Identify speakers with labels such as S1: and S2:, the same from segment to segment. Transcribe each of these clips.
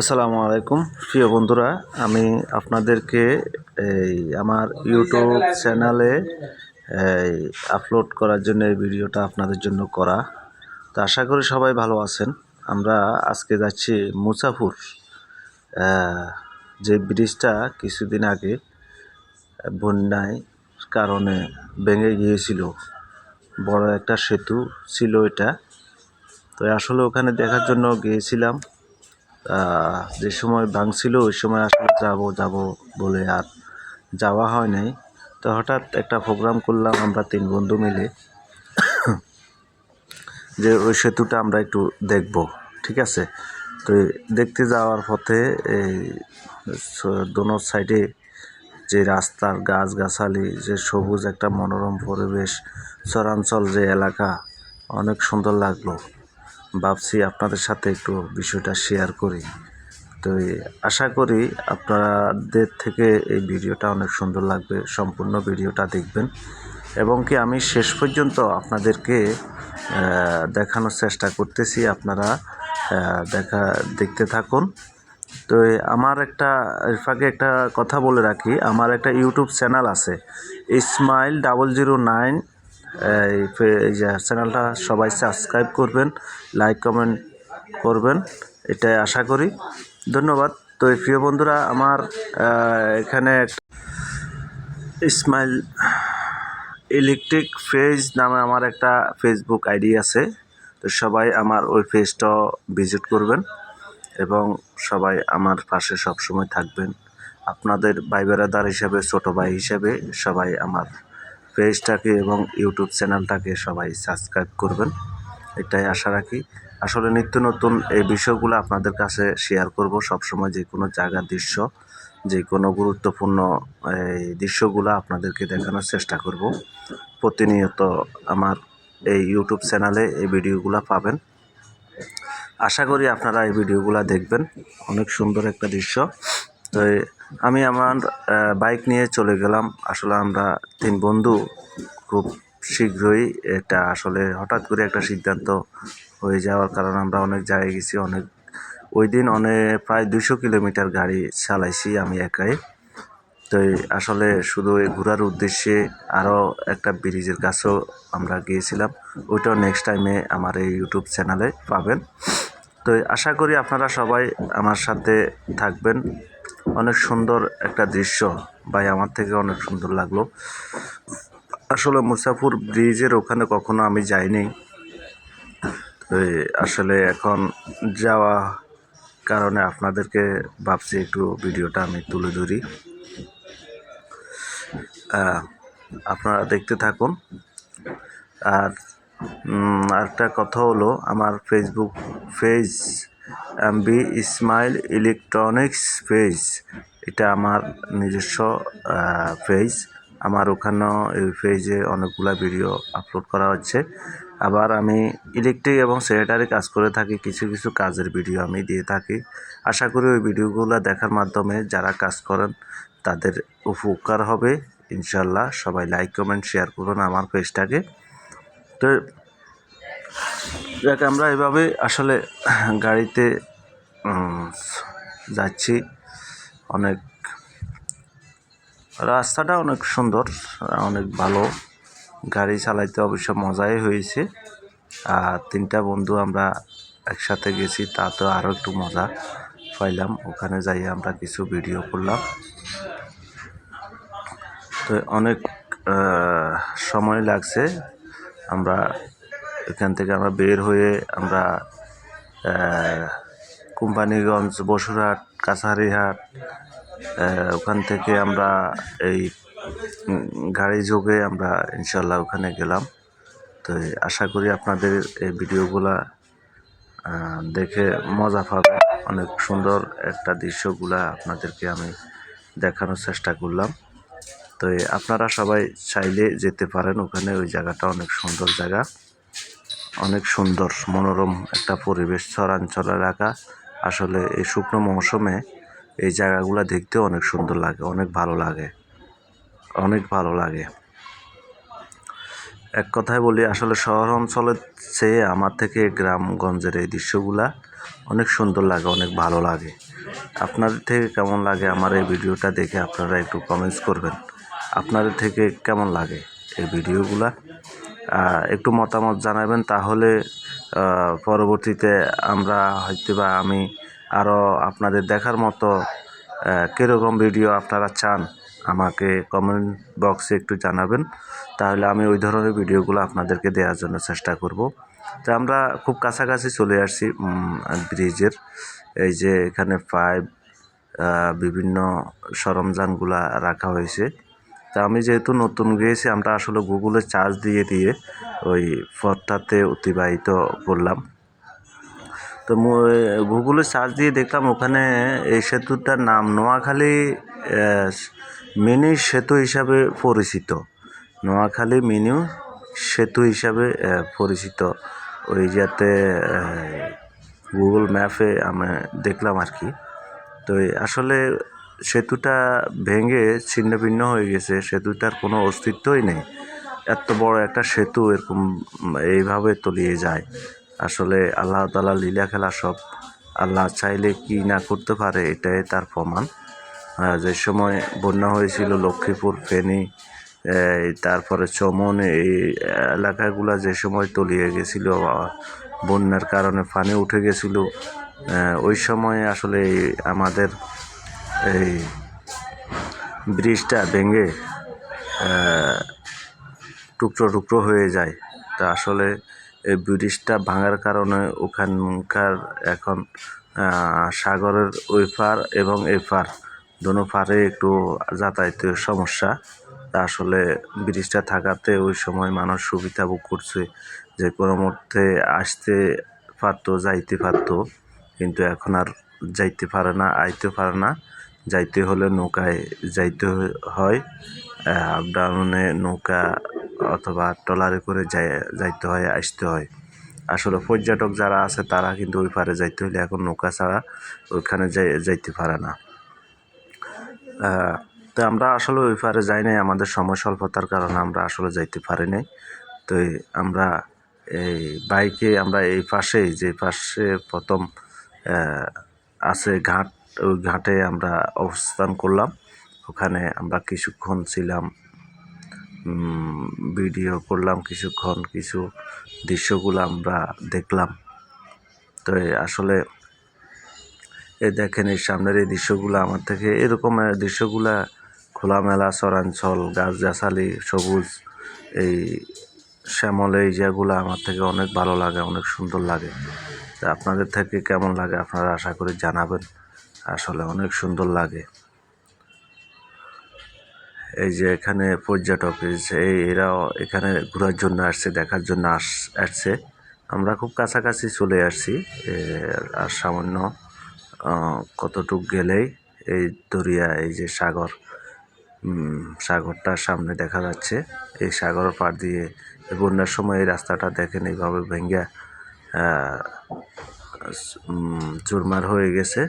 S1: আসসালামু আলাইকুম। প্রিয় বন্ধুরা, আমি আপনাদেরকে এই আমার ইউটিউব চ্যানেলে এই আপলোড করার জন্য এই ভিডিওটা আপনাদের জন্য করা। তো আশা করি সবাই ভালো আছেন। আমরা আজকে যাচ্ছি মুসাফুর যে ব্রিজটা কিছুদিন আগে বন্যায় কারণে ভেঙে গিয়েছিল। বড় একটা সেতু ছিল এটা। তো আসলে ওখানে দেখার জন্য গিয়েছিলাম। যে সময় ভাঙছিল, ওই সময় আসলে যাব যাব বলে আর যাওয়া হয় নাই। তো হঠাৎ একটা প্রোগ্রাম করলাম আমরা তিন বন্ধু মিলে, যে ওই সেতুটা আমরা একটু দেখব, ঠিক আছে? তো দেখতে যাওয়ার পথে এই দোনো সাইডে যে রাস্তার গাছগাছালি, যে সবুজ একটা মনোরম পরিবেশ, চরাঞ্চল যে এলাকা, অনেক সুন্দর লাগল। ভাবছি আপনাদের সাথে একটু বিষয়টা শেয়ার করি। তো আশা করি আপনাদের থেকে এই ভিডিওটা অনেক সুন্দর লাগবে, সম্পূর্ণ ভিডিওটা দেখবেন। এবং কি আমি শেষ পর্যন্ত আপনাদেরকে দেখানোর চেষ্টা করতেছি, আপনারা দেখা, দেখতে থাকুন। তো আমার একটা ফাঁকে একটা কথা বলে রাখি, আমার একটা ইউটিউব চ্যানেল আছে, ইসমাইল ডাবল জিরো নাইন এই চ্যানেলটা সবাই সাবস্ক্রাইব করবেন লাইক কমেন্ট করবেন, এটাই আশা করি। ধন্যবাদ। তো এই প্রিয় বন্ধুরা, আমার এখানে ইসমাইল ইলেকট্রিক ফেজ নামে আমার একটা ফেসবুক আইডি আছে। তো সবাই আমার ওই পেজটা ভিজিট করবেন এবং সবাই আমার পাশে সবসময় থাকবেন। আপনাদের ভাই বেড়াদার হিসাবে, ছোটো ভাই হিসাবে সবাই আমার পেজটাকে এবং ইউটিউব চ্যানেলটাকে সবাই সাবস্ক্রাইব করবেন। এটাই আশা রাখি। আসলে নিত্য নতুন এই বিষয়গুলো আপনাদের কাছে শেয়ার করব। সবসময় যে কোনো জায়গার দৃশ্য, যে কোনো গুরুত্বপূর্ণ, এই দৃশ্যগুলো আপনাদেরকে দেখানোর চেষ্টা করব। প্রতিনিয়ত আমার এই ইউটিউব চ্যানেলে এই ভিডিওগুলো পাবেন। আশা করি আপনারা এই ভিডিওগুলো দেখবেন। অনেক সুন্দর একটা দৃশ্য। তো আমি আমার বাইক নিয়ে চলে গেলাম। আসলে আমরা তিন বন্ধু, খুব শীঘ্রই এটা আসলে হঠাৎ করে একটা সিদ্ধান্ত হয়ে যাওয়ার কারণে আমরা অনেক জায়গায় গেছি, অনেক, ওই দিন অনেক প্রায় দুশো কিলোমিটার গাড়ি চালাইছি আমি একাই। তো আসলে শুধু এই ঘোরার উদ্দেশ্যে আরও একটা ব্রিজের কাছেও আমরা গিয়েছিলাম। ওইটাও নেক্সট টাইমে আমার এই ইউটিউব চ্যানেলে পাবেন। তো আশা করি আপনারা সবাই আমার সাথে থাকবেন। অনেক সুন্দর একটা দৃশ্য। ভাই, আমার থেকে অনেক সুন্দর লাগল। আসলে মুসাফুর ব্রিজের ওখানে কখনো আমি যাইনি। আসলে এখন যাওয়া কারণে আপনাদেরকে ভাবছি একটু ভিডিওটা আমি তুলে ধরি। আপনারা দেখতে থাকুন। আর আরেকটা কথা হলো, আমার Facebook page MB Ismail electronics page. এটা আমার নিজস্ব পেজ। আমার ওখানেও এই পেজে অনেকগুলা ভিডিও আপলোড করা হচ্ছে। আবার আমি ইলেকট্রিক এবং স্যানিটারি কাজ করে থাকি, কিছু কিছু কাজের ভিডিও আমি দিয়ে থাকি। আশা করি ওই ভিডিওগুলো দেখার মাধ্যমে যারা কাজ করেন, তাদের উপকার হবে। ইনশাল্লাহ সবাই লাইক কমেন্ট শেয়ার করুন আমার পেজটাকে। তো যাক, আমরা এভাবে আসলে গাড়িতে যাচ্ছি। অনেক রাস্তাটা অনেক সুন্দর, অনেক ভালো। গাড়ি চালাইতে অবশ্য মজাই হয়েছে। আর তিনটা বন্ধু আমরা একসাথে গেছি, তা তো আরও একটু মজা পাইলাম। ওখানে যাই আমরা কিছু ভিডিও করলাম। তো অনেক সময় লাগছে। আমরা এখান থেকে আমরা বের হয়ে আমরা কোম্পানিগঞ্জ, বসুরহাট, কাছারিহাট ওখান থেকে আমরা এই গাড়ি যোগে আমরা ইনশাল্লাহ ওখানে গেলাম। তো আশা করি আপনাদের এই ভিডিওগুলা দেখে মজা পাবে অনেক সুন্দর একটা দৃশ্যগুলা আপনাদেরকে আমি দেখানোর চেষ্টা করলাম। তো আপনারা সবাই চাইলে যেতে পারেন। ওখানে ওই জায়গাটা অনেক সুন্দর জায়গা। অনেক সুন্দর, মনোরম একটা পরিবেশ, চরাঞ্চল এলাকা। আসলে এই শুকনো মৌসুমে এই জায়গাগুলো দেখতে অনেক সুন্দর লাগে, অনেক ভালো লাগে, অনেক ভালো লাগে। এক কথায় বলি, আসলে শহর অঞ্চলের চেয়ে আমার থেকে গ্রামগঞ্জের এই দৃশ্যগুলা অনেক সুন্দর লাগে, অনেক ভালো লাগে। আপনাদের থেকে কেমন লাগে আমার এই ভিডিওটা দেখে আপনারা একটু কমেন্টস করবেন। আপনাদের থেকে কেমন লাগে এই ভিডিওগুলা? একটু মতামত জানাবেন, তাহলে পরবর্তীতে আমরা হয়তো বা আমি আরও আপনাদের দেখার মতো কীরকম ভিডিও আপনারা চান, আমাকে কমেন্ট বক্সে একটু জানাবেন। তাহলে আমি ওই ধরনের ভিডিওগুলো আপনাদেরকে দেওয়ার জন্য চেষ্টা করব। তো আমরা খুব কাছাকাছি চলে আসছি ব্রিজের এই যে এখানে পাইপ বিভিন্ন সরঞ্জামগুলা রাখা হয়েছে। তা আমি যেহেতু নতুন গিয়েছি, আমরা আসলে গুগলে চার্জ দিয়ে দিয়ে ওই পথটাতে অতিবাহিত করলাম। তো গুগলে সার্চ দিয়ে দেখলাম ওখানে এই সেতুটার নাম নোয়াখালী মিনি সেতু হিসাবে পরিচিত। নোয়াখালী মিনি সেতু হিসাবে পরিচিত। ওই যাতে গুগল ম্যাপে আমি দেখলাম আর কি। তো আসলে সেতুটা ভেঙে ছিন্ন ভিন্ন হয়ে গেছে, সেতুটার কোনো অস্তিত্বই নেই। এত বড় একটা সেতু এরকম এইভাবে তলিয়ে যায়। আসলে আল্লাহ তালা লীলা খেলা সব আল্লাহ চাইলে কি না করতে পারে এটাই তার প্রমাণ। যে সময় বন্যা হয়েছিল, লক্ষ্মীপুর, ফেনী তারপরে চমন, এই এলাকাগুলো যে সময় তলিয়ে গেছিল, বন্যার কারণে পানি উঠে গেছিল ওই সময় আসলে আমাদের এই ব্রিজটা ভেঙে টুকরো টুকরো হয়ে যায়। তা আসলে এই ব্রিজটা ভাঙার কারণে ওখানকার এখন সাগরের ওই পার এবং এই পার দোনো পারে একটু যাতায়াতের সমস্যা। তা আসলে ব্রিজটা থাকাতে ওই সময় মানুষ সুবিধা ভোগ করছে যে কোনো মধ্যে আসতে পারতো, যাইতে পারতো। কিন্তু এখন আর যাইতে পারে না, আইতে পারে না। যাইতে হলে নৌকায় যাইতে হয় আপ ডাউনে নৌকা অথবা ট্রলারে করে যাই, যাইতে হয়, আসতে হয়। আসলে পর্যটক যারা আছে, তারা কিন্তু ওই পারে যাইতে হলে এখন নৌকা ছাড়া ওইখানে যাই, যাইতে পারে না। তো আমরা আসলে ওই পারে যাই নাই, আমাদের সময় স্বল্পতার কারণে আমরা আসলে যাইতে পারি নাই। তো আমরা এই বাইকে আমরা এই পাশেই, যে পাশে প্রথম আছে ঘাট ওই ঘাটে আমরা অবস্থান করলাম। ওখানে আমরা কিছুক্ষণ ছিলাম ভিডিও করলাম কিছুক্ষণ, কিছু দৃশ্যগুলো আমরা দেখলাম। তো আসলে এই দেখেন, এই সামনের এই দৃশ্যগুলো আমার থেকে এরকম দৃশ্যগুলা খোলামেলা, চরাঞ্চল, গাছগাছালি, সবুজ, এই শ্যামল, এই জায়গাগুলো আমার থেকে অনেক ভালো লাগে, অনেক সুন্দর লাগে। তা আপনাদের থেকে কেমন লাগে আপনারা আশা করি জানাবেন। আসলে অনেক সুন্দর লাগে। এই যে এখানে পর্যটক এই এরাও এখানে ঘোরার জন্য আসছে, দেখার জন্য আস, আসছে। আমরা খুব কাছাকাছি চলে আসছি আর সামান্য কতটুক গেলেই এই দরিয়া, এই যে সাগর সাগরটার সামনে দেখা যাচ্ছে। এই সাগরের পাড় দিয়ে বন্যার সময় এই রাস্তাটা দেখেন এইভাবে ভেঙ্গা চুরমার হয়ে গেছে।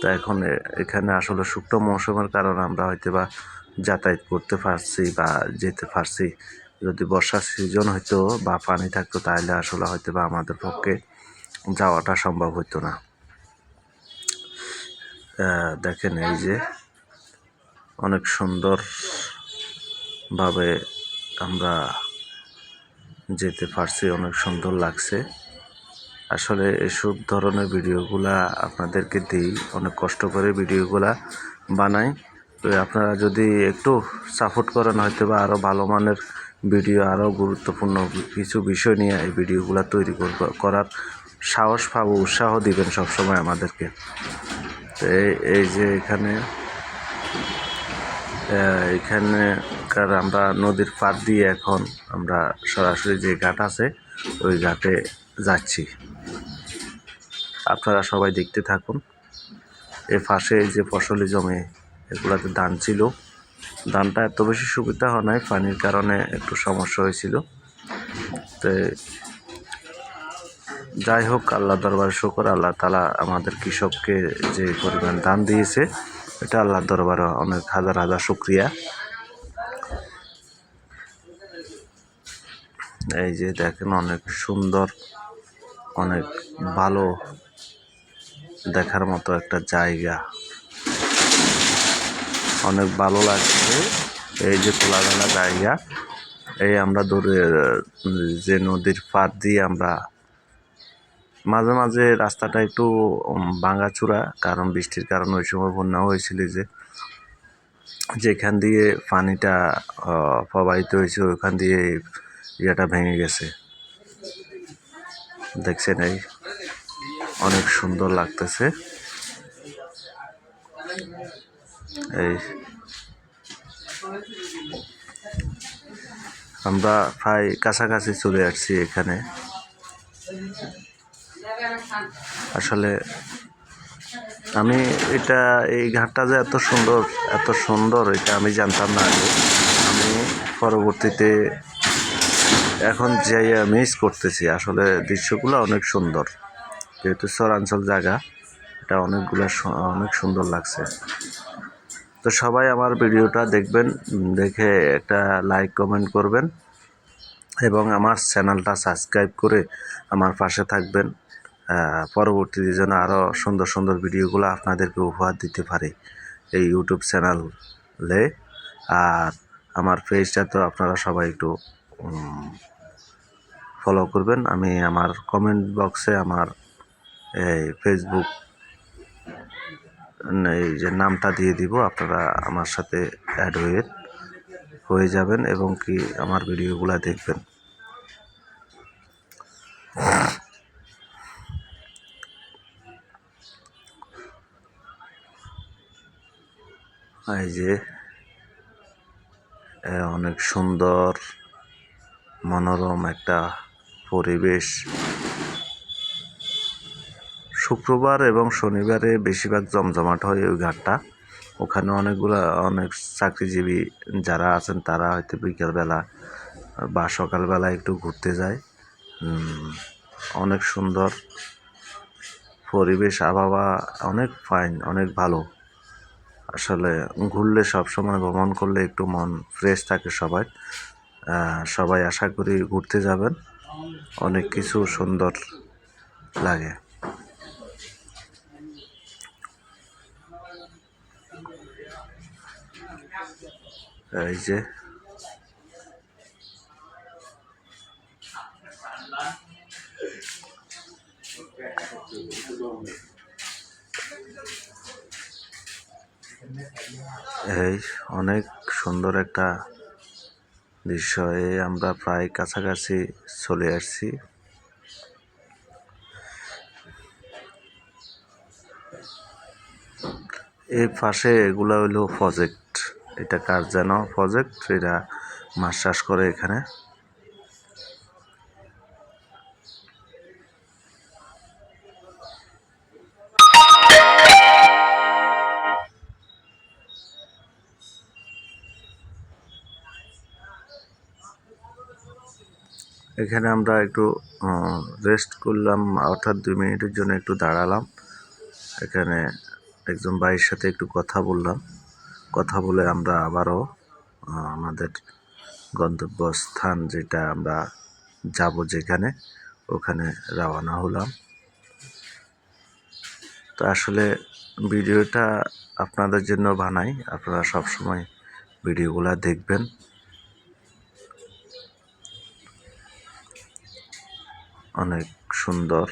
S1: তা এখন এখানে আসলে শুকনো মৌসুমের কারণে আমরা হয়তো বা যাতায়াত করতে পারছি বা যেতে পারছি। যদি বর্ষার সিজন হইতো বা পানি থাকতো, তাহলে আসলে হয়তো বা আমাদের পক্ষে যাওয়াটা সম্ভব হতো না। দেখেন এই যে অনেক সুন্দর ভাবে আমরা যেতে পারছি, অনেক সুন্দর লাগছে। আসলে এসব ধরনের ভিডিওগুলা আপনাদেরকে দিই। অনেক কষ্ট করে ভিডিওগুলা বানাই। তো আপনারা যদি একটু সাপোর্ট করেন হয়তো বা আরও ভালো মানের ভিডিও আরও গুরুত্বপূর্ণ কিছু বিষয় নিয়ে এই ভিডিওগুলো তৈরি করার সাহস পাবো, উৎসাহ দিবেন সবসময় আমাদেরকে। তো এই- যে এখানে এখানেকার আমরা নদীর পার দিয়ে এখন আমরা সরাসরি যে ঘাট আছে, ওই ঘাটে যাচ্ছি। আপনারা সবাই দেখতে থাকুন। এর পাশে যে ফসলি জমি, এগুলাতে ধান ছিল। ধানটা এত বেশি সুবিধা হয় নাই, পানির কারণে একটু সমস্যা হয়েছিল। তো যাই হোক আল্লাহ দরবার শুকর, আল্লাহ তালা আমাদের কৃষককে যে পরিমাণ দান দিয়েছে, এটা আল্লাহ দরবারে অনেক হাজার হাজার শুক্রিয়া। এই যে দেখেন, অনেক সুন্দর অনেক ভালো দেখার মতো একটা জায়গা। অনেক ভালো লাগছে এই যে খোলামেলা জায়গা। এই আমরা দূরে, যে নদীর পার দিয়ে আমরা মাঝে মাঝে রাস্তাটা একটু ভাঙাচুরা, কারণ বৃষ্টির কারণে ওই সময় বন্যা হয়েছিল যে। যেখান দিয়ে পানিটা প্রবাহিত হয়েছে ওইখান দিয়ে ইয়েটা ভেঙে গেছে। দেখছেন এই? অনেক সুন্দর লাগতেছে। এই। আমরা প্রায় কাছাকাছি চলে আসছি এখানে। আসলে আমি এটা, এই ঘাটটা যে এত সুন্দর এত সুন্দর, এটা আমি জানতাম না আগে। আমি পরবর্তীতে এখন যাই মিস করতেছি, আসলে দৃশ্যগুলো অনেক সুন্দর। যেহেতু চরাঞ্চল জায়গা, এটা অনেকগুলো অনেক সুন্দর লাগছে। তো সবাই আমার ভিডিওটা দেখবেন দেখে একটা লাইক কমেন্ট করবেন এবং আমার চ্যানেলটা সাবস্ক্রাইব করে আমার পাশে থাকবেন। পরবর্তীতে যেন আরও সুন্দর সুন্দর ভিডিওগুলো আপনাদেরকে উপহার দিতে পারি এই ইউটিউব চ্যানেলে আর আমার পেজটা তো আপনারা সবাই একটু ফলো করবেন। আমি আমার কমেন্ট বক্সে আমার এই ফেসবুক এই যে নামটা দিয়ে দিব, আপনারা আমার সাথে অ্যাড হয়ে হয়ে যাবেন এবং কি আমার ভিডিওগুলো দেখবেন। এই যে অনেক সুন্দর মনোরম একটা পরিবেশ। শুক্রবার এবং শনিবারে বেশিরভাগ জমজমাট হয় ওই ঘাটটা। ওখানে অনেকগুলো, অনেক চাকরিজীবী যারা আছেন, তারা হয়তো বিকেলবেলা বা সকালবেলা একটু ঘুরতে যায়। অনেক সুন্দর পরিবেশ, আবহাওয়া অনেক ফাইন, অনেক ভালো। আসলে ঘুরলে সবসময় ভ্রমণ করলে একটু মন ফ্রেশ থাকে সবাই। সবাই আশা করি ঘুরতে যাবেন। অনেক কিছু সুন্দর লাগে। এই যে। এই অনেক সুন্দর একটা এই আমরা প্রায় কাছাকাছি চলে আসছি। এর পাশে এগুলা হইল প্রজেক্ট এটা কার যেন প্রজেক্ট এরা মাছ চাষ করে এখানে। এখানে আমরা একটু রেস্ট করলাম, অর্থাৎ দুই মিনিটের জন্য একটু দাঁড়ালাম। এখানে একজন ভাইয়ের সাথে একটু কথা বললাম। কথা বলে আমরা আবারও আমাদের গন্তব্যস্থান যেটা আমরা যাব যেখানে, ওখানে রওনা হলাম। তো আসলে ভিডিওটা আপনাদের জন্য বানাই। আপনারা সবসময় ভিডিওগুলো দেখবেন। অনেক সুন্দর।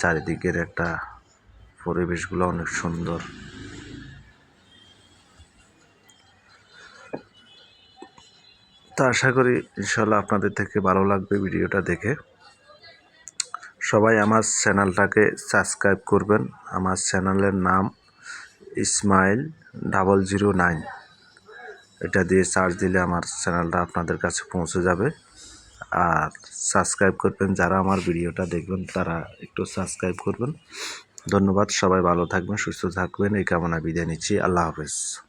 S1: চারিদিকের একটা পরিবেশগুলো অনেক সুন্দর। তো আশা করি ইনশাল্লাহ আপনাদের থেকে ভালো লাগবে ভিডিওটা দেখে। সবাই আমার চ্যানেলটাকে সাবস্ক্রাইব করবেন। আমার চ্যানেলের নাম ইসমাইল ডাবল জিরো নাইন। এটা দিয়ে সার্চ দিলে আমার চ্যানেলটা আপনাদের কাছে পৌঁছে যাবে। আর সাবস্ক্রাইব করবেন, যারা আমার ভিডিওটা দেখবেন তারা একটু সাবস্ক্রাইব করবেন। ধন্যবাদ, সবাই ভালো থাকবেন, সুস্থ থাকবেন, এই কামনা বিদায় নিচ্ছি। আল্লাহ হাফেজ।